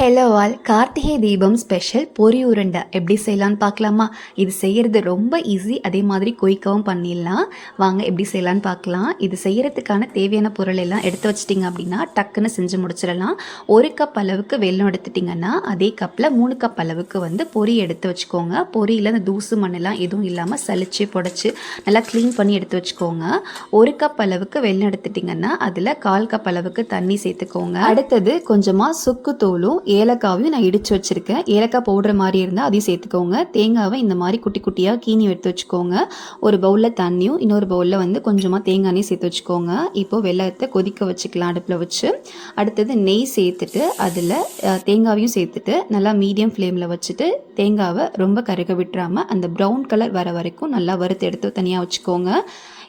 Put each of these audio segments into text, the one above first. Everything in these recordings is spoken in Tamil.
Hello all Karthigai Deepam special பொரி உருண்டை. எப்படி செய்யலான்னு பார்க்கலாமா? இது செய்கிறது ரொம்ப ஈஸி அதே மாதிரி குயிக்காகவும் பண்ணிடலாம். வாங்க எப்படி செய்யலான்னு பார்க்கலாம். இது செய்கிறதுக்கான தேவையான பொருள் எல்லாம் எடுத்து வச்சிட்டிங்க அப்படின்னா டக்குன்னு செஞ்சு முடிச்சிடலாம். ஒரு கப் அளவுக்கு வெள்ளம் எடுத்துட்டிங்கன்னா அதே கப்பில் மூணு கப் அளவுக்கு வந்து பொரி எடுத்து வச்சுக்கோங்க. பொரியில் அந்த தூசு மண்ணெல்லாம் எதுவும் இல்லாமல் சளிச்சு புடச்சி நல்லா க்ளீன் பண்ணி எடுத்து வச்சுக்கோங்க. ஒரு கப் அளவுக்கு வெள்ளம் எடுத்துட்டிங்கன்னா அதில் கால் கப் அளவுக்கு தண்ணி சேர்த்துக்கோங்க. அடுத்தது கொஞ்சமாக சுக்கு தூளும் ஏலக்காவையும் நான் இடித்து வச்சுருக்கேன். ஏலக்காய் பவுடர் மாதிரி இருந்தால் அதையும் சேர்த்துக்கோங்க. தேங்காவை இந்த மாதிரி குட்டி குட்டியாக கீனி எடுத்து வச்சுக்கோங்க. ஒரு பவுலில் தண்ணியும் இன்னொரு பவுலில் வந்து கொஞ்சமாக தேங்காயும் சேர்த்து வச்சுக்கோங்க. இப்போது வெள்ளத்தை கொதிக்க வச்சுக்கலாம் அடுப்பில் வச்சு. அடுத்தது நெய் சேர்த்துட்டு அதில் தேங்காவையும் சேர்த்துட்டு நல்லா மீடியம் ஃப்ளேமில் வச்சுட்டு தேங்காவை ரொம்ப கருக விட்டுறாமல் அந்த ப்ரௌன் கலர் வர வரைக்கும் நல்லா வறுத்து எடுத்து தனியாக வச்சுக்கோங்க.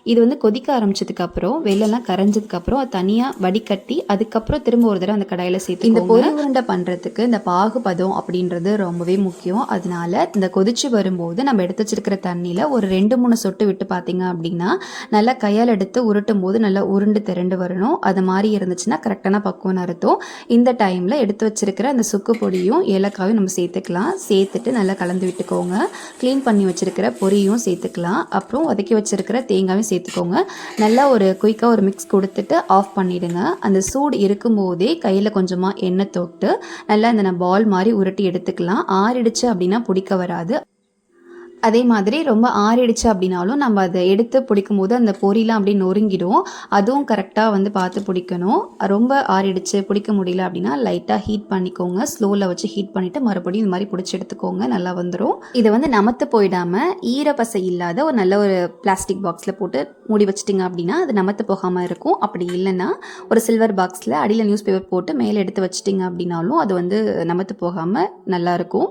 இது வந்து கொதிக்க ஆரம்பிச்சதுக்கப்புறம் வெள்ளெல்லாம் கரைஞ்சதுக்கப்புறம் அது தனியாக வடிகட்டி அதுக்கப்புறம் திரும்ப ஒரு தடவை அந்த கடாயில் சேர்த்து இந்த பொரி உருண்டை பண்ணுறதுக்கு இந்த பாகுபதம் அப்படின்றது ரொம்பவே முக்கியம். அதனால இந்த கொதிச்சு வரும்போது நம்ம எடுத்து வச்சிருக்கிற தண்ணியில் ஒரு ரெண்டு மூணு சொட்டு விட்டு பார்த்தீங்க அப்படின்னா நல்லா கையால் எடுத்து உருட்டும் போது நல்லா உருண்டு திரண்டு வரணும். அது மாதிரி இருந்துச்சுன்னா கரெக்டான பக்குவம் அர்த்தம். இந்த டைமில் எடுத்து வச்சிருக்கிற அந்த சுக்கு பொடியும் ஏலக்காயும் நம்ம சேர்த்துக்கலாம். சேர்த்துட்டு நல்லா கலந்து விட்டுக்கோங்க. க்ளீன் பண்ணி வச்சிருக்கிற பொரியும் சேர்த்துக்கலாம். அப்புறம் வதக்கி வச்சிருக்கிற தேங்காயும் சேர்த்துக்கோங்க. நல்லா ஒரு குயிக்காக ஒரு மிக்ஸ் கொடுத்துட்டு ஆஃப் பண்ணிவிடுங்க அந்த சூடு இருக்கும்போதே கையில் கொஞ்சமாக எண்ணெய் தொட்டு நல்லா இந்த பால் மாதிரி உருட்டி எடுத்துக்கலாம். ஆறிடுச்சு அப்படின்னா பிடிக்க வராது. அதே மாதிரி ரொம்ப ஆறிடுச்சு அப்படின்னாலும் நம்ம அதை எடுத்து பிடிக்கும் போது அந்த பொரிலாம் அப்படியே நொறுங்கிடும். அதுவும் கரெக்டாக வந்து பார்த்து பிடிக்கணும். ரொம்ப ஆறிடுச்சு பிடிக்க முடியல அப்படின்னா லைட்டாக ஹீட் பண்ணிக்கோங்க. ஸ்லோவில் வச்சு ஹீட் பண்ணிவிட்டு மறுபடியும் இந்த மாதிரி பிடிச்சி எடுத்துக்கோங்க. நல்லா வந்துடும் இதை வந்து நமத்து போயிடாமல் ஈரப்பசை இல்லாத ஒரு நல்ல ஒரு பிளாஸ்டிக் பாக்ஸில் போட்டு மூடி வச்சிட்டிங்க அப்படின்னா அது நமத்து போகாமல் இருக்கும். அப்படி இல்லைன்னா ஒரு சில்வர் பாக்ஸில் அடியில் நியூஸ் பேப்பர் போட்டு மேலே எடுத்து வச்சிட்டிங்க அப்படின்னாலும் அது வந்து நமத்து போகாமல் நல்லாயிருக்கும்